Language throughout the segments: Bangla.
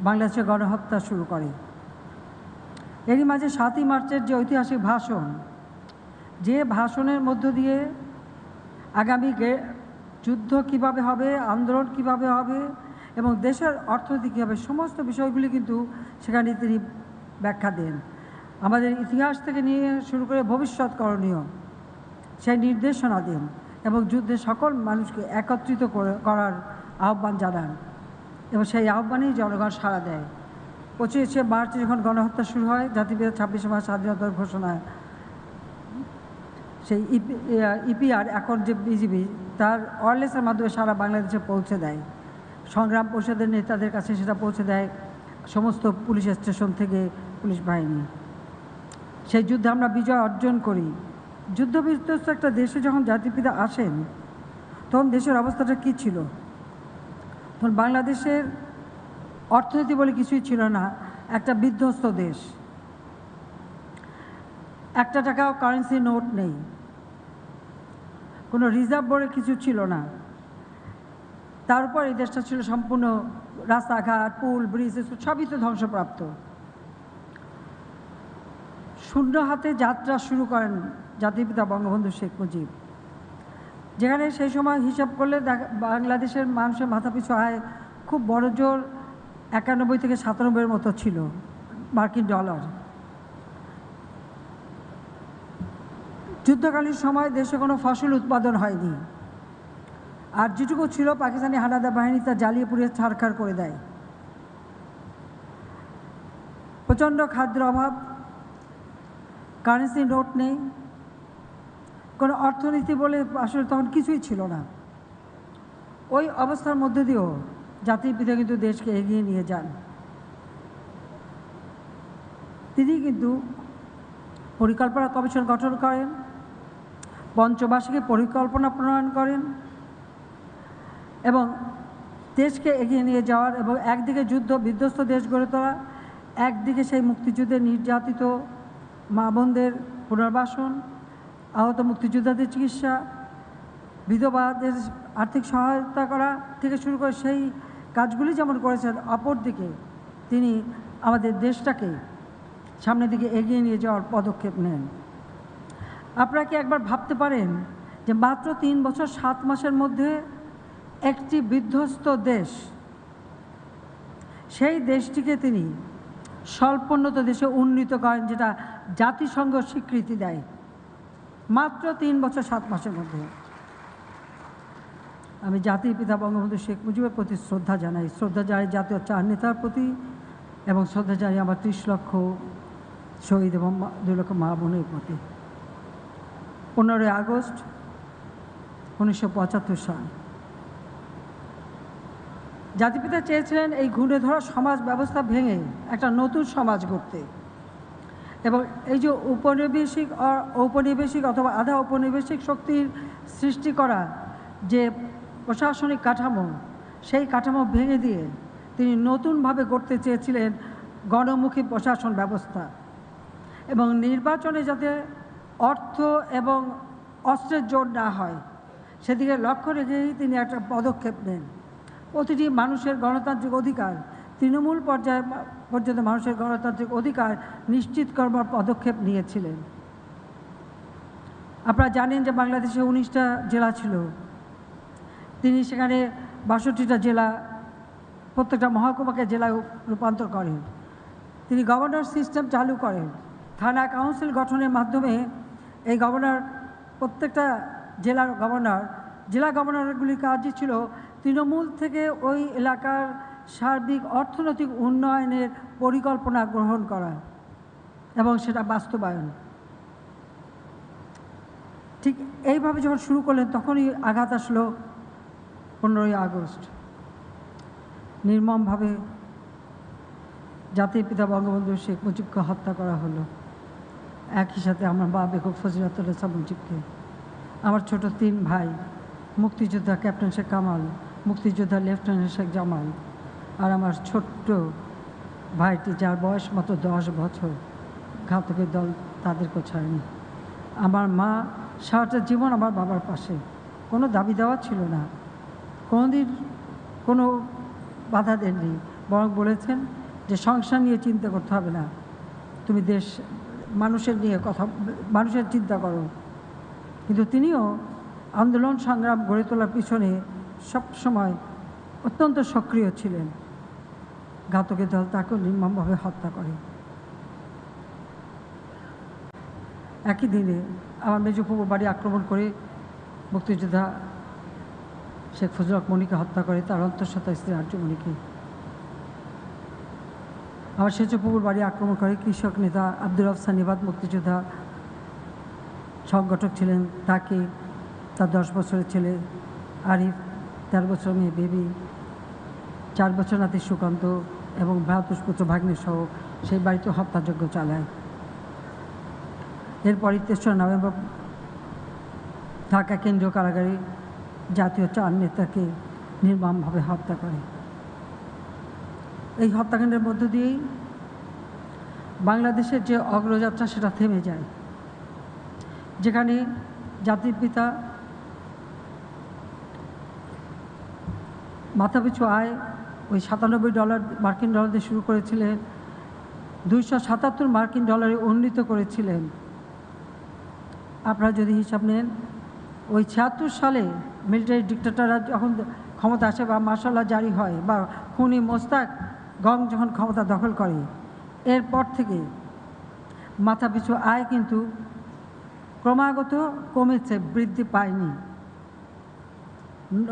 বাংলাদেশে গণহত্যা শুরু করে। এরই মাঝে সাতই মার্চের যে ঐতিহাসিক ভাষণ, যে ভাষণের মধ্য দিয়ে আগামী যুদ্ধ কীভাবে হবে, আন্দোলন কীভাবে হবে এবং দেশের অর্থনীতি কী হবে সমস্ত বিষয়গুলি কিন্তু সেখানে তিনি ব্যাখ্যা দেন। আমাদের ইতিহাস থেকে নিয়ে শুরু করে ভবিষ্যৎ করণীয় সেই নির্দেশনা দেন এবং যুদ্ধে সকল মানুষকে একত্রিত করে- করার আহ্বান জানান। এবং সেই আহ্বানেই জনগণ সাড়া দেয়। পঁচিশে মার্চ যখন গণহত্যা শুরু হয় জাতিপিতা ছাব্বিশে মার্চ স্বাধীনতার ঘোষণায়। সেই ইপিআর এখন যে বিজিবি, তার ওয়ারলেসের মাধ্যমে সারা বাংলাদেশে পৌঁছে দেয়। সংগ্রাম পরিষদের নেতাদের কাছে সেটা পৌঁছে দেয় সমস্ত পুলিশ স্টেশন থেকে পুলিশ বাহিনী। সেই যুদ্ধে আমরা বিজয় অর্জন করি। যুদ্ধ বিধ্বস্ত একটা দেশে যখন জাতিপিতা আসেন, তখন দেশের অবস্থাটা কী ছিল? তখন বাংলাদেশের অর্থনীতি বলে কিছুই ছিল না, একটা বিধ্বস্ত দেশ। একটা টাকাও কারেন্সি নোট নেই। কোনো রিজার্ভ বলে কিছু ছিল না। তার উপর এই দেশটা ছিল সম্পূর্ণ রাস্তাঘাট, পুল ব্রিজ সবই তো ধ্বংসপ্রাপ্ত। শূন্য হাতে যাত্রা শুরু করেন জাতিপিতা বঙ্গবন্ধু শেখ মুজিব। যেখানে সেই সময় হিসাব করলে বাংলাদেশের মানুষের মাথাপিছু আয় খুব বড় জোর একানব্বই থেকে সাতানব্বইয়ের মতো ছিল মার্কিন ডলার। যুদ্ধকালীন সময় দেশে কোনো ফসল উৎপাদন হয়নি। আর যেটুকু ছিল পাকিস্তানি হানাদা বাহিনী তা জ্বালিয়ে পুড়িয়ে ছাড়খাড় করে দেয়। প্রচণ্ড খাদ্যের অভাব কারেন্সি নোট নেই। কোনো অর্থনীতি বলে আসলে তখন কিছুই ছিল না। ওই অবস্থার মধ্যে দিয়েও জাতির পিতা কিন্তু দেশকে এগিয়ে নিয়ে যান। তিনি কিন্তু পরিকল্পনা কমিশন গঠন করেন, পঞ্চবার্ষিকী পরিকল্পনা প্রণয়ন করেন এবং দেশকে এগিয়ে নিয়ে যাওয়ার এবং একদিকে যুদ্ধ বিধ্বস্ত দেশ গড়ে তোলা, একদিকে সেই মুক্তিযুদ্ধে নির্যাতিত মা বোনদের পুনর্বাসন আহত মুক্তিযোদ্ধাদের চিকিৎসা, বিধবাদের আর্থিক সহায়তা করা থেকে শুরু করে সেই কাজগুলি যেমন করেছেন, অপরদিকে তিনি আমাদের দেশটাকে সামনের দিকে এগিয়ে নিয়ে যাওয়ার পদক্ষেপ নেন। আপনারা কি একবার ভাবতে পারেন যে মাত্র তিন বছর সাত মাসের মধ্যে একটি বিধ্বস্ত দেশ, সেই দেশটিকে তিনি স্বল্পোন্নত দেশে উন্নীত করেন যেটা জাতিসংঘ স্বীকৃতি দেয়? মাত্র তিন বছর, সাত মাসের মধ্যে। আমি জাতির পিতা বঙ্গবন্ধু শেখ মুজিবের প্রতি শ্রদ্ধা জানাই। শ্রদ্ধা জানাই জাতীয় চার নেতার প্রতি এবং শ্রদ্ধা জানাই আমার ত্রিশ লক্ষ শহীদ এবং দুই লক্ষ মা বোনের প্রতি। পনেরোই আগস্ট উনিশশো পঁচাত্তর সাল। জাতিপিতা চেয়েছিলেন এই ঘুরে ধরা সমাজ ব্যবস্থা ভেঙে একটা নতুন সমাজ গড়তে। এবং এই যে উপনিবেশিক ঔপনিবেশিক অথবা আধা ঔপনিবেশিক শক্তির সৃষ্টি করা যে প্রশাসনিক কাঠামো, সেই কাঠামো ভেঙে দিয়ে তিনি নতুনভাবে গড়তে চেয়েছিলেন গণমুখী প্রশাসন ব্যবস্থা এবং নির্বাচনে যাতে অর্থ এবং অস্ত্রের জোর না হয়, সেদিকে লক্ষ্য রেখেই তিনি একটা পদক্ষেপ নেন। প্রতিটি মানুষের গণতান্ত্রিক অধিকার তৃণমূল পর্যায়ে পর্যন্ত মানুষের গণতান্ত্রিক অধিকার নিশ্চিত করবার পদক্ষেপ নিয়েছিলেন। আপনারা জানেন যে বাংলাদেশে উনিশটা জেলা ছিল। তিনি সেখানে বাষট্টিটা জেলা, প্রত্যেকটা মহকুমাকে জেলায় রূপান্তর করেন। তিনি গভর্নর সিস্টেম চালু করেন। থানা কাউন্সিল গঠনের মাধ্যমে এই গভর্নর প্রত্যেকটা জেলার গভর্নর জেলা গভর্নরগুলির কাজই ছিল তৃণমূল থেকে ওই এলাকার সার্বিক অর্থনৈতিক উন্নয়নের পরিকল্পনা গ্রহণ করা এবং সেটা বাস্তবায়ন। ঠিক এইভাবে যখন শুরু করলেন, তখনই আঘাত আসলো পনেরোই আগস্ট। নির্মমভাবে জাতির পিতা বঙ্গবন্ধু শেখ মুজিবকে হত্যা করা হলো। একই সাথে আমার মা বেগম ফজিলাতুল্লাহ মুজিবকে, আমার ছোট তিন ভাই, মুক্তিযোদ্ধা ক্যাপ্টেন শেখ কামাল, মুক্তিযোদ্ধা লেফটেন্যান্ট শেখ জামাল আর আমার ছোট্ট ভাইটি, যার বয়স মাত্র দশ বছর ঘাতকের দল তাদেরকেও ছাড়েনি আমার মা সারাটা জীবন আমার বাবার পাশে। কোনো দাবি দেওয়া ছিল না। কোনোদিন কোনো বাধা দেননি। বরং বলেছেন যে সংসার নিয়ে চিন্তা করতে হবে না। তুমি দেশ, মানুষের নিয়ে কথা, মানুষের চিন্তা করো। কিন্তু তিনিও আন্দোলন সংগ্রাম গড়ে তোলার পিছনে সবসময় অত্যন্ত সক্রিয় ছিলেন। ঘাতকের দল তাকেও নির্মমভাবে হত্যা করে। একই দিনে আমার মেজপুকুর বাড়ি আক্রমণ করে মুক্তিযোদ্ধা শেখ ফজলক মণিকে হত্যা করে, তার অন্তঃসত্ত্বা স্ত্রী আর্যমণিকে আমার সেচপুকুর বাড়ি আক্রমণ করে কৃষক নেতা আব্দুল আফসান নিবাদ মুক্তিযোদ্ধা সংগঠক ছিলেন তাকে, তার দশ বছরের ছেলে আরিফ, তেরো বছর মেয়ে বেবি, চার বছর নাতি সুকান্ত এবং ভ্রাতুষ পুত্র ভাগ্নে সহ সেই বাড়িতে হত্যাযজ্ঞ চালায়। এরপরই তেসরা নভেম্বর ঢাকা কেন্দ্রীয় কারাগারে জাতীয় চার নেতাকে নির্মমভাবে হত্যা করে। এই হত্যাকাণ্ডের মধ্য দিয়েই বাংলাদেশের যে অগ্রযাত্রা সেটা থেমে যায়। যেখানে জাতির পিতা মাথাপিছু আয় ওই সাতানব্বই ডলার মার্কিন ডলার দিয়ে শুরু করেছিলেন। দুইশো সাতাত্তর মার্কিন ডলারে উন্নীত করেছিলেন। আপনারা যদি হিসাব নেন, ওই ছিয়াত্তর সালে মিলিটারি ডিক্টেটাররা যখন ক্ষমতা আসে বা মার্শাল্লাহ জারি হয় বা খুনি মোস্তাক গং যখন ক্ষমতা দখল করে, এরপর থেকে মাথা পিছু আয় কিন্তু ক্রমাগত কমেছে, বৃদ্ধি পায়নি।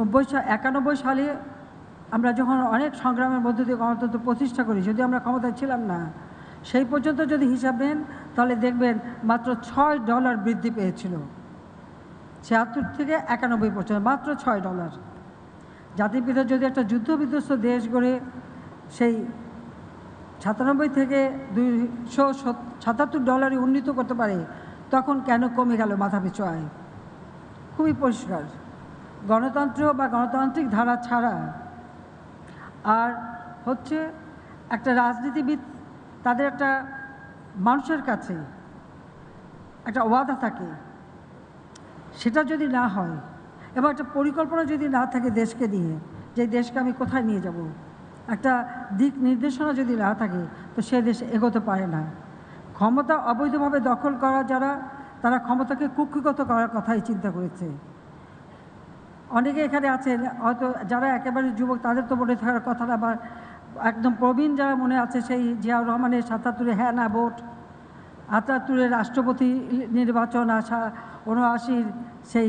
নব্বই একানব্বই সালে আমরা যখন অনেক সংগ্রামের মধ্য দিয়ে গণতন্ত্র প্রতিষ্ঠা করি, যদি আমরা ক্ষমতায় ছিলাম না, সেই পর্যন্ত যদি হিসাব নেন, তাহলে দেখবেন মাত্র ছয় ডলার বৃদ্ধি পেয়েছিল। ছিয়াত্তর থেকে একানব্বই পর্যন্ত, মাত্র ছয় ডলার। জাতির যদি একটা যুদ্ধ বিধ্বস্ত দেশ গড়ে, সেই সাতানব্বই থেকে দুইশো সাতাত্তর ডলারে উন্নীত করতে পারে, তখন কেন কমে গেল মাথাপিছু আয়? খুবই পরিষ্কার। গণতন্ত্র বা গণতান্ত্রিক ধারা ছাড়া আর হচ্ছে একটা রাজনীতিবিদ তাদের একটা মানুষের কাছে একটা ওয়াদা থাকে, সেটা যদি না হয় এবং একটা পরিকল্পনা যদি না থাকে দেশকে নিয়ে, যে দেশকে আমি কোথায় নিয়ে যাব, একটা দিক নির্দেশনা যদি না থাকে, তো সে দেশ এগোতে পারে না। ক্ষমতা অবৈধভাবে দখল করা যারা, তারা ক্ষমতাকে কুক্ষিগত করার কথাই চিন্তা করেছে। অনেকে এখানে আছেন, হয়তো যারা একেবারে যুবক, তাদের তো মনে থাকার কথা না বা একদম প্রবীণ যারা মনে আছে, সেই জিয়াউর রহমানের সাতাত্তরে হ্যাঁ না ভোট, আটাত্তরে রাষ্ট্রপতি নির্বাচন আসা উনআশির সেই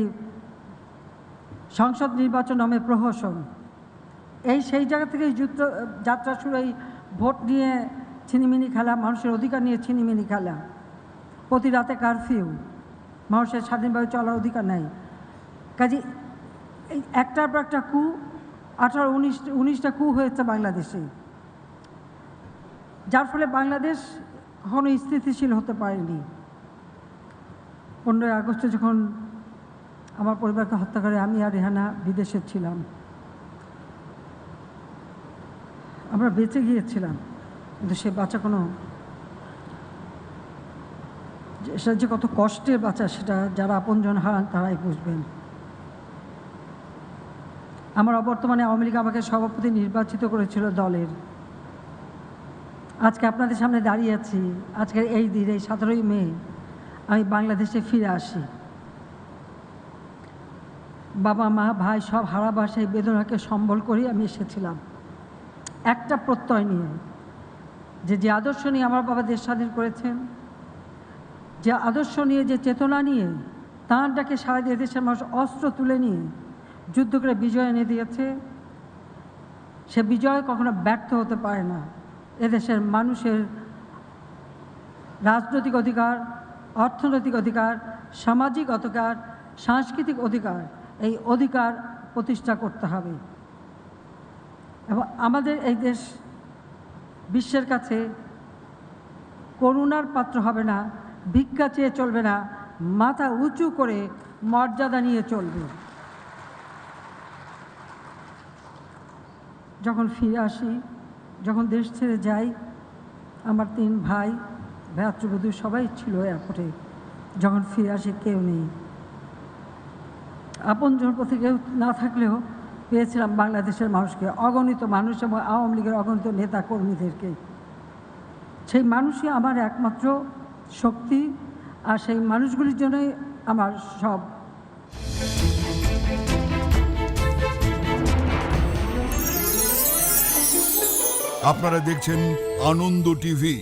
সংসদ নির্বাচন নামে প্রহসন। এই সেই জায়গা থেকে যুদ্ধ, যাত্রা শুরু, এই ভোট নিয়ে ছিনিমিনি খেলা, মানুষের অধিকার নিয়ে ছিনিমিনি খেলা। প্রতি রাতে কারফিউ, মানুষের স্বাধীনভাবে চলার অধিকার নাই। কাজে একটার পর একটা কু, আঠারো, উনিশ, উনিশটা কু হয়েছে বাংলাদেশে। যার ফলে বাংলাদেশ কখনো স্থিতিশীল হতে পারেনি। পনেরোই আগস্টে যখন আমার পরিবারকে হত্যা করে, আমি আর রেহানা বিদেশে ছিলাম। আমরা বেঁচে গিয়েছিলাম, কিন্তু সে বাচ্চা কোনো সেটা যে কত কষ্টের বাচ্চা সেটা যারা আপনজন হারান তারাই বুঝবেন। আমার অবর্তমানে আওয়ামী লীগ আমাকে সভাপতি নির্বাচিত করেছিল দলের। আজকে আপনাদের সামনে দাঁড়িয়ে আছি। আজকের এই দিন, এই সতেরোই মে, আমি বাংলাদেশে ফিরে আসি। বাবা, মা, ভাই সব হারাবার বেদনাকে সম্বল করেই আমি এসেছিলাম। একটা প্রত্যয় নিয়ে, যে যে আদর্শ নিয়ে আমার বাবা দেশ স্বাধীন করেছেন, যে আদর্শ নিয়ে, যে চেতনা নিয়ে তাঁর ডাকে সারা দেশের মানুষ অস্ত্র তুলে নিয়ে যুদ্ধ করে বিজয় এনে দিয়েছে। সে বিজয় কখনো ব্যর্থ হতে পারে না। এদেশের মানুষের রাজনৈতিক অধিকার, অর্থনৈতিক অধিকার, সামাজিক অধিকার, সাংস্কৃতিক অধিকার, এই অধিকার প্রতিষ্ঠা করতে হবে। এবং আমাদের এই দেশ বিশ্বের কাছে করুণার পাত্র হবে না, ভিক্ষা চেয়ে চলবে না, মাথা উঁচু করে মর্যাদা নিয়ে চলবে। যখন ফিরে আসি, যখন দেশ ছেড়ে যাই, আমার তিন ভাই ভ্রাতৃবধূ সবাই ছিল এয়ারপোর্টে যখন ফিরে আসি, কেউ নেই। আপনজন প্রতি কেউ না থাকলেও পেয়েছিলাম বাংলাদেশের মানুষকে, অগণিত মানুষ এবং আওয়ামী লীগের অগণিত নেতা কর্মীদেরকে সেই মানুষই আমার একমাত্র শক্তি আর সেই মানুষগুলির জন্যই আমার সব। আপনারা দেখছেন আনন্দ টিভি।